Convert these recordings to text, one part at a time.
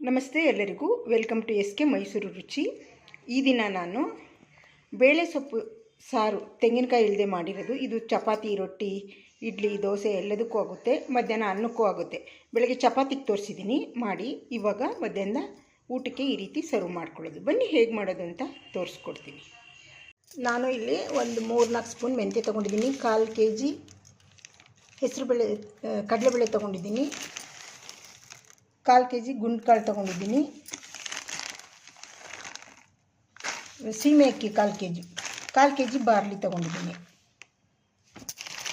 ನಮಸ್ತೆ ಎಲ್ಲರಿಗೂ. Welcome to S K Mysuru Ruchi. ಈ ದಿನ ನಾನು ಬೇಳೆ ಸೊಪ್ಪು, ಸಾರು, ತೆಂಗಿನಕಾಯಿ ಇಲ್ಲದೆ ಮಾಡಿರೋದು. ಇದು ಚಪಾತಿ, ರೊಟ್ಟಿ, ಇಡ್ಲಿ, ದೋಸೆ ಎಲ್ಲದಕ್ಕೂ ಆಗುತ್ತೆ. ಮಧ್ಯಾಹ್ನ ಅನ್ನಕ್ಕೂ ಆಗುತ್ತೆ. ಬೆಳಗ್ಗೆ ಚಪಾತಿಗೆ ತೋರಿಸಿದ್ದೀನಿ. ಮಾಡಿ ಇವಾಗ ಮಧ್ಯಾಹ್ನ ಊಟಕ್ಕೆ ಈ ರೀತಿ ಸರ್ವ್ ಮಾಡ್ಕೊಳ್ಳೋದು. ಬನ್ನಿ ಹೇಗೆ ಮಾಡೋದು ಅಂತ ತೋರಿಸ್ಕೊಡ್ತೀನಿ. ನಾನು ಇಲ್ಲಿ ಒಂದು ಮೂರು ನಾಲ್ಕು ಸ್ಪೂನ್ ಮೆಂತ್ಯ ತೊಗೊಂಡಿದ್ದೀನಿ. ಕಾಲು ಕೆ ಜಿ ಹೆಸರುಬೇಳೆ ಕಡಲೆಬೇಳೆ ತೊಗೊಂಡಿದ್ದೀನಿ. ಕಾಲು ಕೆ ಜಿ ಗುಂಡ್ಕಾಳು ತೊಗೊಂಡಿದ್ದೀನಿ. ಸೀಮೆ ಅಕ್ಕಿ ಕಾಲು ಕೆ ಜಿ ಕಾಲು ಕೆ ಜಿ ಬಾರ್ಲಿ ತೊಗೊಂಡಿದ್ದೀನಿ.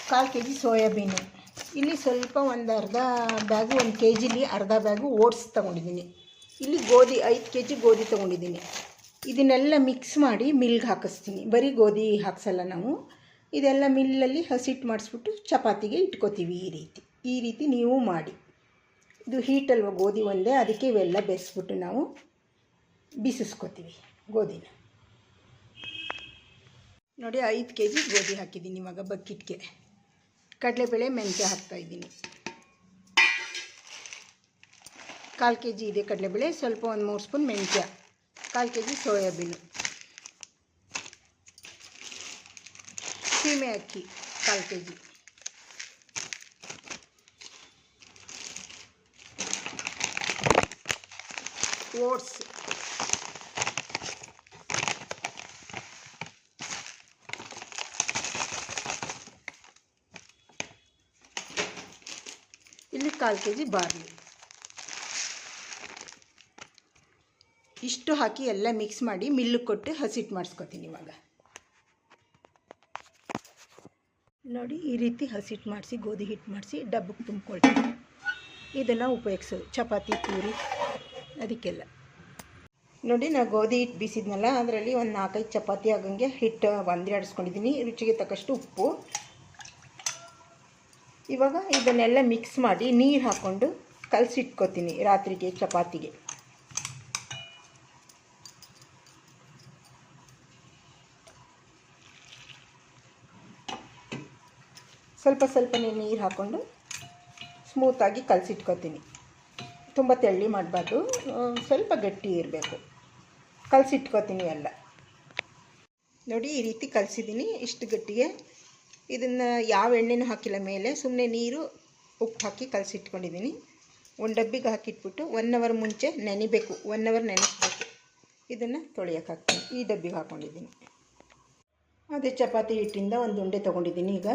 ಕಾಲು ಕೆ ಜಿ ಸೋಯಾಬೀನು. ಇಲ್ಲಿ ಸ್ವಲ್ಪ ಒಂದು ಅರ್ಧ ಬ್ಯಾಗು, ಒಂದು ಕೆ ಜಿಲಿ ಅರ್ಧ ಬ್ಯಾಗು ಓಟ್ಸ್ ತೊಗೊಂಡಿದ್ದೀನಿ. ಇಲ್ಲಿ ಗೋಧಿ, ಐದು ಕೆ ಜಿ ಗೋಧಿ ತೊಗೊಂಡಿದ್ದೀನಿ. ಇದನ್ನೆಲ್ಲ ಮಿಕ್ಸ್ ಮಾಡಿ ಮಿಲ್ಗೆ ಹಾಕಿಸ್ತೀನಿ. ಬರೀ ಗೋಧಿ ಹಾಕ್ಸಲ್ಲ ನಾವು. ಇದೆಲ್ಲ ಮಿಲ್ಲಲ್ಲಿ ಹಸಿಟ್ಟು ಮಾಡಿಸ್ಬಿಟ್ಟು ಚಪಾತಿಗೆ ಇಟ್ಕೋತೀವಿ ಈ ರೀತಿ. ಈ ರೀತಿ ನೀವು ಮಾಡಿ. ಇದು ಹೀಟ್ ಅಲ್ವ ಗೋಧಿ ಒಂದೇ, ಅದಕ್ಕೆ ಇವೆಲ್ಲ ಬೆರೆಸ್ಬಿಟ್ಟು ನಾವು ಬೀಸಿಸ್ಕೋತೀವಿ ಗೋಧಿನ. ನೋಡಿ ಐದು ಕೆ ಜಿ ಗೋಧಿ ಹಾಕಿದ್ದೀನಿ ಇವಾಗ ಬಕ್ಕಿಟ್ಗೆ. ಕಡಲೆಬೇಳೆ ಮೆಂತ್ಯ ಹಾಕ್ತಾಯಿದ್ದೀನಿ ಕಾಲು ಕೆ ಜಿ ಇದೆ ಕಡಲೆಬೇಳೆ, ಸ್ವಲ್ಪ ಒಂದು ಮೂರು ಸ್ಪೂನ್ ಮೆಂತ್ಯ, ಕಾಲು ಕೆ ಜಿ ಸೋಯಾಬೀನು. ಸೀಮೆ ಅಕ್ಕಿ ಕಾಲು ಕೆ ಜಿ ಓಟ್ಸ್ ಇಲ್ಲಿ ಕಾಲು ಕೆ ಜಿ ಬಾರ್ಲಿ ಇಷ್ಟು ಹಾಕಿ ಎಲ್ಲ ಮಿಕ್ಸ್ ಮಾಡಿ ಮಿಲ್ಲು ಕೊಟ್ಟು ಹಸಿಟ್ಟು ಮಾಡಿಸ್ಕೊತೀನಿ ಇವಾಗ ನೋಡಿ ಈ ರೀತಿ ಹಸಿಟ್ಟು ಮಾಡಿಸಿ ಗೋಧಿ ಹಿಟ್ಟು ಮಾಡಿಸಿ ಡಬ್ಬಕ್ಕೆ ತುಂಬ್ಕೊಳ್ತೀನಿ ಇದನ್ನು ಉಪಯೋಗಿಸೋದು ಚಪಾತಿ ಪೂರಿ ಅದಕ್ಕೆಲ್ಲ. ನೋಡಿ, ನಾನು ಗೋಧಿ ಹಿಟ್ಟು ಬೀಸಿದ್ನಲ್ಲ, ಅದರಲ್ಲಿ ಒಂದು ನಾಲ್ಕೈದು ಚಪಾತಿ ಆಗಂಗೆ ಹಿಟ್ಟು ಒಂದು ಆಡಿಸ್ಕೊಂಡಿದ್ದೀನಿ ರುಚಿಗೆ ತಕ್ಕಷ್ಟು ಉಪ್ಪು. ಇವಾಗ ಇದನ್ನೆಲ್ಲ ಮಿಕ್ಸ್ ಮಾಡಿ ನೀರು ಹಾಕ್ಕೊಂಡು ಕಲಸಿಟ್ಕೋತೀನಿ ರಾತ್ರಿಗೆ ಚಪಾತಿಗೆ. ಸ್ವಲ್ಪ ಸ್ವಲ್ಪನೇ ನೀರು ಹಾಕ್ಕೊಂಡು ಸ್ಮೂತಾಗಿ ಕಲಸಿಟ್ಕೋತೀನಿ. ತುಂಬ ತೆಳ್ಳಿ ಮಾಡಬಾರ್ದು. ಸ್ವಲ್ಪ ಗಟ್ಟಿ ಇರಬೇಕು. ಕಲಸಿಟ್ಕೋತೀನಿ ಎಲ್ಲ. ನೋಡಿ, ಈ ರೀತಿ ಕಲಸಿದ್ದೀನಿ. ಇಷ್ಟು ಗಟ್ಟಿಗೆ. ಇದನ್ನು ಯಾವ ಎಣ್ಣೆನೂ ಹಾಕಿಲ್ಲ ಮೇಲೆ. ಸುಮ್ಮನೆ ನೀರು, ಉಪ್ಪು ಹಾಕಿ ಕಲಸಿಟ್ಕೊಂಡಿದ್ದೀನಿ. ಒಂದು ಡಬ್ಬಿಗೆ ಹಾಕಿಟ್ಬಿಟ್ಟು ಒನ್ ಅವರ್ ಮುಂಚೆ ನೆನಿಬೇಕು. One hour ನೆನೆಸ್ಬೇಕು. ಇದನ್ನು ತೊಳೆಯೋಕೆ ಹಾಕ್ತೀನಿ. ಈ ಡಬ್ಬಿಗೆ ಹಾಕ್ಕೊಂಡಿದ್ದೀನಿ ಅದೇ ಚಪಾತಿ ಹಿಟ್ಟಿಂದ ಒಂದು ಉಂಡೆ ತೊಗೊಂಡಿದ್ದೀನಿ ಈಗ.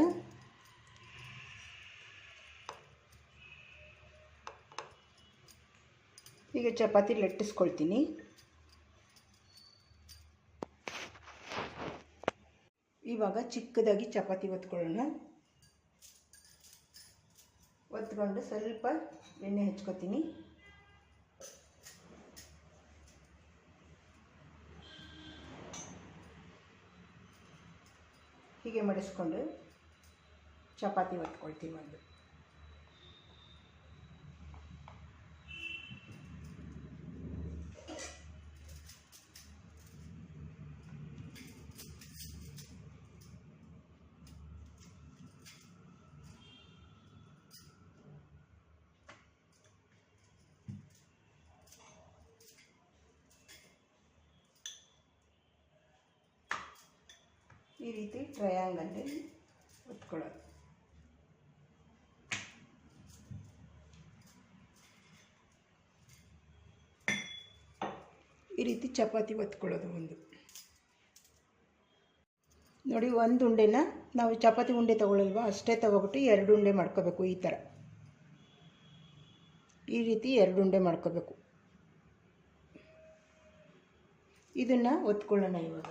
ಈಗ ಚಪಾತಿ ಲಟ್ಟಿಸ್ಕೊಳ್ತೀನಿ. ಇವಾಗ ಚಿಕ್ಕದಾಗಿ ಚಪಾತಿ ಒತ್ಕೊಳ್ಳೋಣ. ಒತ್ಕೊಂಡು ಸ್ವಲ್ಪ ಎಣ್ಣೆ ಹಚ್ಕೋತೀನಿ. ಹೀಗೆ ಮಡಿಸ್ಕೊಂಡು ಚಪಾತಿ ಒತ್ಕೊಳ್ತೀವಿ ಒಂದು. ಈ ರೀತಿ ಟ್ರಯಾಂಗಲ್ಲಿ ಒತ್ಕೊಳ್ಳೋದು ಈ ರೀತಿ ಚಪಾತಿ ಒತ್ಕೊಳ್ಳೋದು ಒಂದು. ನೋಡಿ, ಒಂದು ಉಂಡೆನ ನಾವು ಚಪಾತಿ ಉಂಡೆ ತಗೊಳ್ಳಲ್ವ ಅಷ್ಟೇ ತಗೊಬಿಟ್ಟು ಎರಡು ಉಂಡೆ ಮಾಡ್ಕೋಬೇಕು ಈ ಥರ ಈ ರೀತಿ ಎರಡು ಉಂಡೆ ಮಾಡ್ಕೋಬೇಕು. ಇದನ್ನು ಒತ್ಕೊಳ್ಳೋಣ ಇವಾಗ.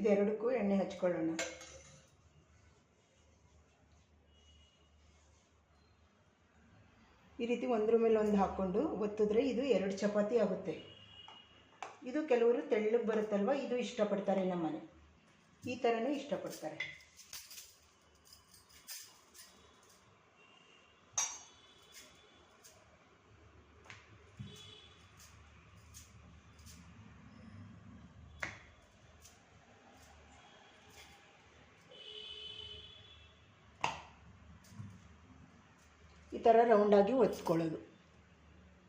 ಇದೆರಡಕ್ಕೂ ಎಣ್ಣೆ ಹಚ್ಕೊಳ್ಳೋಣ. ಈ ರೀತಿ ಒಂದ್ರ ಮೇಲೆ ಒಂದು ಹಾಕ್ಕೊಂಡು ಒತ್ತಿದ್ರೆ ಇದು ಎರಡು ಚಪಾತಿ ಆಗುತ್ತೆ. ಇದು ಕೆಲವರು ತೆಳ್ಳಗೆ ಬರುತ್ತಲ್ವ? ಇದು ಇಷ್ಟಪಡ್ತಾರೆ ನಮ್ಮನೆ. ಈ ಥರನೇ ಇಷ್ಟಪಡ್ತಾರೆ. ಈ ಥರ ರೌಂಡಾಗಿ ಒತ್ಕೊಳ್ಳೋದು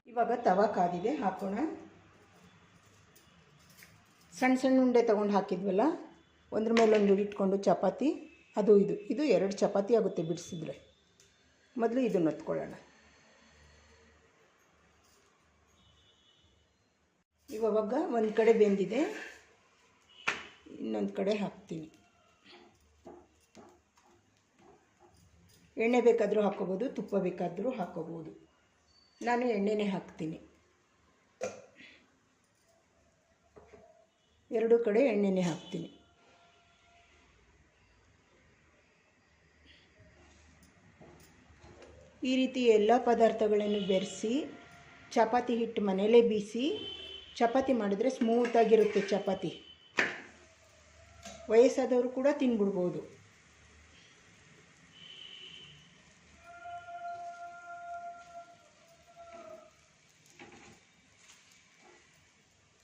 ಇವಾಗ ತವ ಕಾದಿದೆ, ಹಾಕೋಣ. ಸಣ್ಣ ಸಣ್ಣ ಉಂಡೆ ತೊಗೊಂಡು ಹಾಕಿದ್ವಲ್ಲ, ಒಂದ್ರ ಒಂದು ಇಟ್ಕೊಂಡು ಚಪಾತಿ, ಅದು ಇದು. ಇದು ಎರಡು ಚಪಾತಿ ಆಗುತ್ತೆ ಬಿಡಿಸಿದ್ರೆ. ಮೊದಲು ಇದನ್ನು ಒತ್ಕೊಳ್ಳೋಣ. ಇವಾಗ ಒಂದು ಕಡೆ ಬೆಂದಿದೆ, ಇನ್ನೊಂದು ಕಡೆ ಹಾಕ್ತೀನಿ. ಎಣ್ಣೆ ಬೇಕಾದರೂ ಹಾಕ್ಕೋಬೋದು, ತುಪ್ಪ ಬೇಕಾದರೂ ಹಾಕ್ಕೋಬೋದು. ನಾನು ಎಣ್ಣೆನೇ ಹಾಕ್ತೀನಿ. ಎರಡೂ ಕಡೆ ಎಣ್ಣೆನೇ ಹಾಕ್ತೀನಿ. ಈ ರೀತಿ ಎಲ್ಲ ಪದಾರ್ಥಗಳನ್ನು ಬೆರೆಸಿ, ಚಪಾತಿ ಹಿಟ್ಟು ಮನೇಲೇ ಬೀಸಿ, ಚಪಾತಿ ಮಾಡಿದರೆ ಸ್ಮೂತಾಗಿರುತ್ತೆ ಚಪಾತಿ. ವಯಸ್ಸಾದವರು ಕೂಡ ತಿನ್ಬಿಡ್ಬೋದು.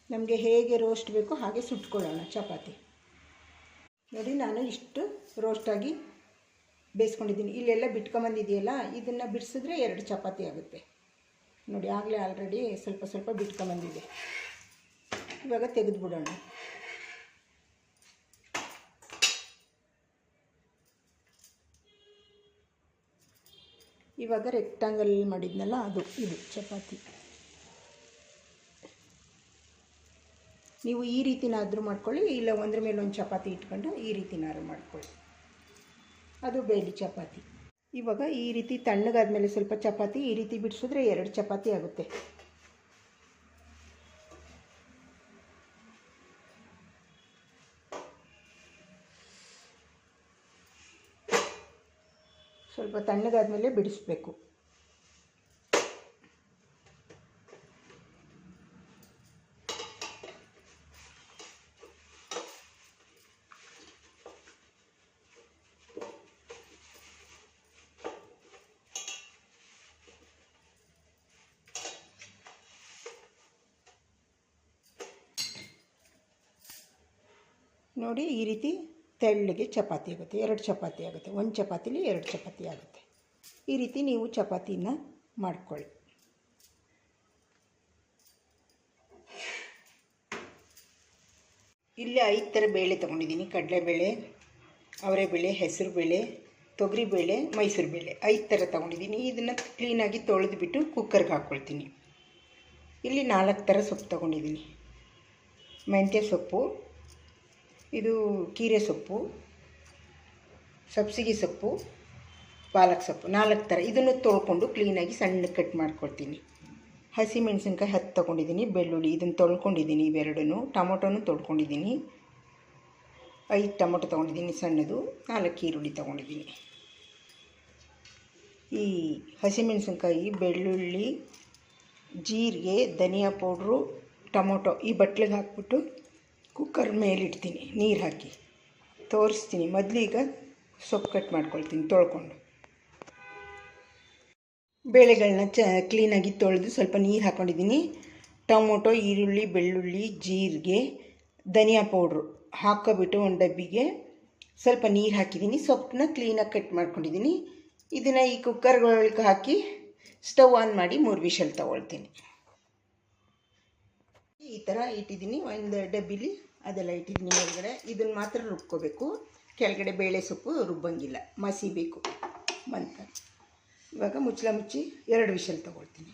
ನಮಗೆ ಹೇಗೆ ರೋಸ್ಟ್ ಬೇಕೋ ಹಾಗೆ ಸುಟ್ಕೊಳ್ಳೋಣ ಚಪಾತಿ. ನೋಡಿ ನಾನು ಇಷ್ಟು ರೋಸ್ಟಾಗಿ ಬೇಯಿಸ್ಕೊಂಡಿದ್ದೀನಿ. ಇಲ್ಲೆಲ್ಲ ಬಿಟ್ಕೊಂಬಂದಿದೆಯಲ್ಲ, ಇದನ್ನು ಬಿಡಿಸಿದ್ರೆ ಎರಡು ಚಪಾತಿ ಆಗುತ್ತೆ. ನೋಡಿ, ಆಗಲೇ ಆಲ್ರೆಡಿ ಸ್ವಲ್ಪ ಸ್ವಲ್ಪ ಬಿಟ್ಕೊಂಬಂದಿದೆ. ಇವಾಗ ತೆಗೆದುಬಿಡೋಣ. ಇವಾಗ ರೆಕ್ಟಾಂಗಲ್ ಮಾಡಿದ್ನಲ್ಲ, ಅದು, ಇದು ಚಪಾತಿ. ನೀವು ಈ ರೀತಿನಾದರೂ ಮಾಡ್ಕೊಳ್ಳಿ, ಇಲ್ಲ ಒಂದ್ರ ಮೇಲೆ ಒಂದು ಚಪಾತಿ ಇಟ್ಕೊಂಡು ಈ ರೀತಿನಾದ್ರು ಮಾಡ್ಕೊಳ್ಳಿ. ಅದು ಬೇಲಿ ಚಪಾತಿ. ಇವಾಗ ಈ ರೀತಿ ತಣ್ಣಗಾದ್ಮೇಲೆ ಸ್ವಲ್ಪ ಚಪಾತಿ, ಈ ರೀತಿ ಬಿಡಿಸಿದ್ರೆ ಎರಡು ಚಪಾತಿ ಆಗುತ್ತೆ. ಸ್ವಲ್ಪ ತಣ್ಣಗಾದ್ಮೇಲೆ ಬಿಡಿಸ್ಬೇಕು. ನೋಡಿ ಈ ರೀತಿ ತೆಳ್ಳಗೆ ಚಪಾತಿ ಆಗುತ್ತೆ. ಎರಡು ಚಪಾತಿ ಆಗುತ್ತೆ. ಒಂದು ಚಪಾತಿಲಿ ಎರಡು ಚಪಾತಿ ಆಗುತ್ತೆ. ಈ ರೀತಿ ನೀವು ಚಪಾತಿನ ಮಾಡ್ಕೊಳ್ಳಿ. ಇಲ್ಲಿ ಐದು ಥರ ಬೇಳೆ ತೊಗೊಂಡಿದ್ದೀನಿ. ಕಡಲೆಬೇಳೆ, ಅವರೆಬೇಳೆ, ಹೆಸರುಬೇಳೆ, ತೊಗರಿಬೇಳೆ ಮೈಸೂರು ಬೇಳೆ ಐದು ಥರ ತೊಗೊಂಡಿದ್ದೀನಿ. ಇದನ್ನು ಕ್ಲೀನಾಗಿ ತೊಳೆದುಬಿಟ್ಟು ಕುಕ್ಕರ್ಗೆ ಹಾಕ್ಕೊಳ್ತೀನಿ ಇಲ್ಲಿ ನಾಲ್ಕು ಥರ ಸೊಪ್ಪು ತೊಗೊಂಡಿದ್ದೀನಿ. ಮೆಂತ್ಯ ಸೊಪ್ಪು ಇದು ಕೀರೆ ಸೊಪ್ಪು, ಸಬ್ಸಿಗೆ ಸೊಪ್ಪು, ಪಾಲಕ್ ಸೊಪ್ಪು, ನಾಲ್ಕು ಥರ ಇದನ್ನು ತೊಳ್ಕೊಂಡು ಕ್ಲೀನಾಗಿ ಸಣ್ಣ ಕಟ್ ಮಾಡ್ಕೊಳ್ತೀನಿ. ಹಸಿ ಮೆಣಸಿನ್ಕಾಯಿ ಹತ್ತು ತೊಗೊಂಡಿದ್ದೀನಿ, ಬೆಳ್ಳುಳ್ಳಿ ಇದನ್ನು ತೊಳ್ಕೊಂಡಿದ್ದೀನಿ ಇವೆರಡೂ ಟೊಮೊಟೊನೂ ತೊಳ್ಕೊಂಡಿದ್ದೀನಿ. ಐದು ಟೊಮೊಟೊ ತೊಗೊಂಡಿದ್ದೀನಿ ಸಣ್ಣದು, ನಾಲ್ಕು ಈರುಳ್ಳಿ ತೊಗೊಂಡಿದ್ದೀನಿ. ಈ ಹಸಿಮೆಣಸಿನ್ಕಾಯಿ, ಬೆಳ್ಳುಳ್ಳಿ, ಜೀರಿಗೆ, ಧನಿಯಾ ಪೌಡ್ರು, ಟೊಮೊಟೊ ಈ ಬಟ್ಲಿಗೆ ಹಾಕ್ಬಿಟ್ಟು ಕುಕ್ಕರ್ ಮೇಲಿಡ್ತೀನಿ, ನೀರು ಹಾಕಿ. ತೋರಿಸ್ತೀನಿ. ಮೊದಲೀಗ ಸೊಪ್ಪು ಕಟ್ ಮಾಡ್ಕೊಳ್ತೀನಿ, ತೊಳ್ಕೊಂಡು. ಬೇಳೆಗಳನ್ನ ಚ ಕ್ಲೀನಾಗಿ ತೊಳೆದು ಸ್ವಲ್ಪ ನೀರು ಹಾಕ್ಕೊಂಡಿದ್ದೀನಿ ಟೊಮೊಟೊ, ಈರುಳ್ಳಿ, ಬೆಳ್ಳುಳ್ಳಿ, ಜೀರಿಗೆ, ಧನಿಯಾ ಪೌಡ್ರು ಹಾಕೋಬಿಟ್ಟು ಒಂದು ಡಬ್ಬಿಗೆ ಸ್ವಲ್ಪ ನೀರು ಹಾಕಿದ್ದೀನಿ. ಸೊಪ್ಪನ್ನ ಕ್ಲೀನಾಗಿ ಕಟ್ ಮಾಡ್ಕೊಂಡಿದ್ದೀನಿ. ಇದನ್ನು ಈ ಕುಕ್ಕರ್ಗಳಿಗೆ ಹಾಕಿ ಸ್ಟವ್ ಆನ್ ಮಾಡಿ ಮೂರು ವಿಷಲ್ ತೊಗೊಳ್ತೀನಿ. ಈ ಥರ ಇಟ್ಟಿದ್ದೀನಿ ಒಂದು ಡಬ್ಬಿಲಿ. ಅದೆಲ್ಲ ಇಟ್ಟಿದ್ದೀನಿ ಮೇಲ್ಗಡೆ. ಇದನ್ನು ಮಾತ್ರ ರುಬ್ಕೋಬೇಕು. ಕೆಳಗಡೆ ಬೇಳೆ ಸೊಪ್ಪು ರುಬ್ಬಂಗಿಲ್ಲ. ಮಸಿಬೇಕು ಬಂತ. ಇವಾಗ ಮುಚ್ಚಳ ಮುಚ್ಚಿ ಎರಡು ವಿಷಲ್ ತೊಗೊಳ್ತೀನಿ.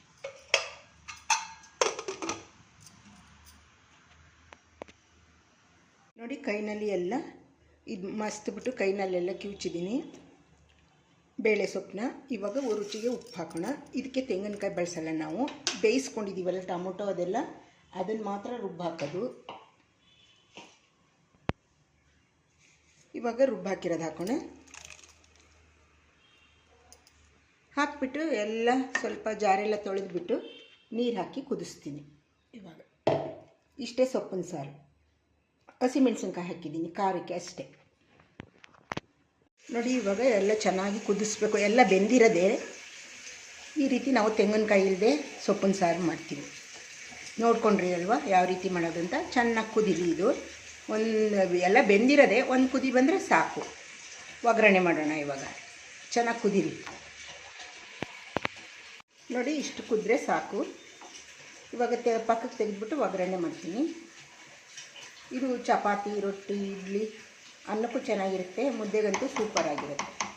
ನೋಡಿ ಕೈನಲ್ಲಿ ಎಲ್ಲ ಇದು ಮಸ್ತ್ಬಿಟ್ಟು ಕೈನಲ್ಲೆಲ್ಲ ಕಿವುಚಿದ್ದೀನಿ ಬೇಳೆ ಸೊಪ್ಪನ್ನ ಇವಾಗ ರುಚಿಗೆ ಉಪ್ಪು ಹಾಕೋಣ. ಇದಕ್ಕೆ ತೆಂಗಿನಕಾಯಿ ಬಳಸಲ್ಲ ನಾವು. ಬೇಯಿಸ್ಕೊಂಡಿದ್ದೀವಲ್ಲ ಟೊಮೊಟೊ ಅದೆಲ್ಲ. ಅದನ್ನು ಮಾತ್ರ ರುಬ್ಬು ಹಾಕೋದು. ಇವಾಗ ರುಬ್ಬ ಹಾಕಿರೋದು ಹಾಕೋಣ. ಹಾಕಿಬಿಟ್ಟು ಎಲ್ಲ ಸ್ವಲ್ಪ ಜಾರೆಲ್ಲ ತೊಳೆದ್ಬಿಟ್ಟು ನೀರು ಹಾಕಿ ಕುದಿಸ್ತೀನಿ. ಇವಾಗ ಇಷ್ಟೇ ಸೊಪ್ಪಿನ ಸಾರು. ಹಸಿಮೆಣಸಿನ್ಕಾಯಿ ಹಾಕಿದ್ದೀನಿ, ಖಾರಕ್ಕೆ ಅಷ್ಟೇ. ನೋಡಿ ಇವಾಗ ಎಲ್ಲ ಚೆನ್ನಾಗಿ ಕುದಿಸ್ಬೇಕು, ಎಲ್ಲ ಬೆಂದಿರೋದೇ. ಈ ರೀತಿ ನಾವು ತೆಂಗಿನಕಾಯಿ ಇಲ್ಲದೆ ಸೊಪ್ಪಿನ ಸಾರು ಮಾಡ್ತೀವಿ. ನೋಡ್ಕೊಂಡ್ರಿ ಅಲ್ವಾ, ಯಾವ ರೀತಿ ಮಾಡೋದಂತ? ಚೆನ್ನಾಗಿ ಕುದಿರಿ ಇದು. ಒಂದು ಎಲ್ಲ ಬೆಂದಿರೋದೆ ಒಂದು ಕುದಿ ಬಂದರೆ ಸಾಕು. ಒಗ್ಗರಣೆ ಮಾಡೋಣ ಇವಾಗ. ಚೆನ್ನಾಗಿ ಕುದಿರಿ. ನೋಡಿ, ಇಷ್ಟು ಕುದ್ರೆ ಸಾಕು. ಇವಾಗ ತೆ, ಪಕ್ಕಕ್ಕೆ ತೆಗೆದುಬಿಟ್ಟು ಒಗ್ಗರಣೆ ಮಾಡ್ತೀನಿ. ಇದು ಚಪಾತಿ, ರೊಟ್ಟಿ, ಇಡ್ಲಿ, ಅನ್ನಕ್ಕೂ ಚೆನ್ನಾಗಿರುತ್ತೆ. ಮುದ್ದೆಗಂತೂ ಸೂಪರ್ ಆಗಿರುತ್ತೆ.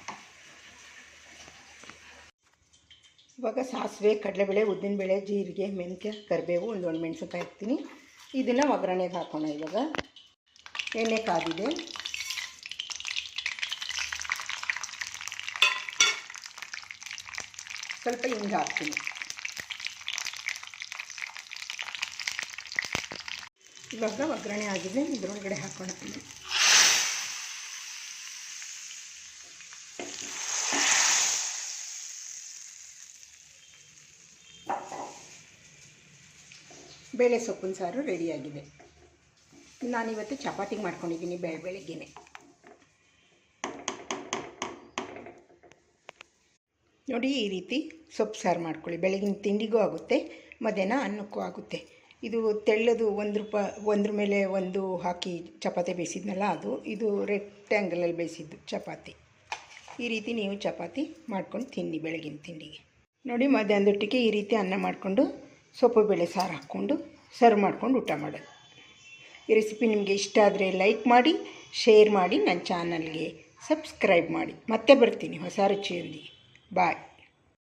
ಇವಾಗ ಸಾಸಿವೆ, ಕಡಲೆಬೇಳೆ, ಉದ್ದಿನಬೇಳೆ, ಜೀರಿಗೆ, ಮೆಂತ್ಯ, ಕರಿಬೇವು ಒಂದು ಒಣಮೆಣಸಿನ್ಕಾಯಿ ಮೆಣಸಿನ್ಕಾಯಿ ಹಾಕ್ತೀನಿ. ಇದನ್ನು ಒಗ್ಗರಣೆಗೆ ಹಾಕೋಣ ಇವಾಗ. ಎಣ್ಣೆ ಕಾದಿದೆ. ಸ್ವಲ್ಪ ಹಿಂಗೆ ಹಾಕ್ತೀನಿ. ಇವಾಗ ಒಗ್ಗರಣೆ ಆಗಿದೆ ಇದರೊಳಗಡೆ ಹಾಕೋಣ ಬೇಳೆ ಸೊಪ್ಪಿನ ಸಾರು ರೆಡಿಯಾಗಿದೆ. ನಾನಿವತ್ತು ಚಪಾತಿಗೆ ಮಾಡ್ಕೊಂಡಿದ್ದೀನಿ ಬೆಳೆ, ಬೆಳಗ್ಗೆನೆ. ನೋಡಿ ಈ ರೀತಿ ಸೊಪ್ಪು ಸಾರು ಮಾಡ್ಕೊಳ್ಳಿ. ಬೆಳಗಿನ ತಿಂಡಿಗೂ ಆಗುತ್ತೆ, ಮಧ್ಯಾಹ್ನ ಅನ್ನಕ್ಕೂ ಆಗುತ್ತೆ. ಇದು ತೆಳ್ಳದು ಒಂದು ರೂಪಾಯಿ ಒಂದ್ರ ಮೇಲೆ ಒಂದು ಹಾಕಿ ಚಪಾತಿ ಬೇಯಿಸಿದ್ನಲ್ಲ ಅದು, ಇದು ರೆಕ್ಟ್ಯಾಂಗಲಲ್ಲಿ ಬೇಯಿಸಿದ್ದು ಚಪಾತಿ. ಈ ರೀತಿ ನೀವು ಚಪಾತಿ ಮಾಡ್ಕೊಂಡು ತಿನ್ನಿ ಬೆಳಗಿನ ತಿಂಡಿಗೆ. ನೋಡಿ ಮಧ್ಯಾಹ್ನದೊಟ್ಟಿಗೆ ಈ ರೀತಿ ಅನ್ನ ಮಾಡಿಕೊಂಡು ಸೊಪ್ಪು, ಬೇಳೆ ಸಾರು ಹಾಕ್ಕೊಂಡು, ಸರ್ವ್ ಮಾಡ್ಕೊಂಡು ಊಟ ಮಾಡೋದು. ಈ ರೆಸಿಪಿ ನಿಮಗೆ ಇಷ್ಟ ಆದರೆ ಲೈಕ್ ಮಾಡಿ, ಶೇರ್ ಮಾಡಿ ನನ್ನ ಚಾನಲ್ಗೆ ಸಬ್ಸ್ಕ್ರೈಬ್ ಮಾಡಿ. ಮತ್ತೆ ಬರ್ತೀನಿ ಹೊಸ ರುಚಿಯೊಂದಿಗೆ ಬಾಯ್.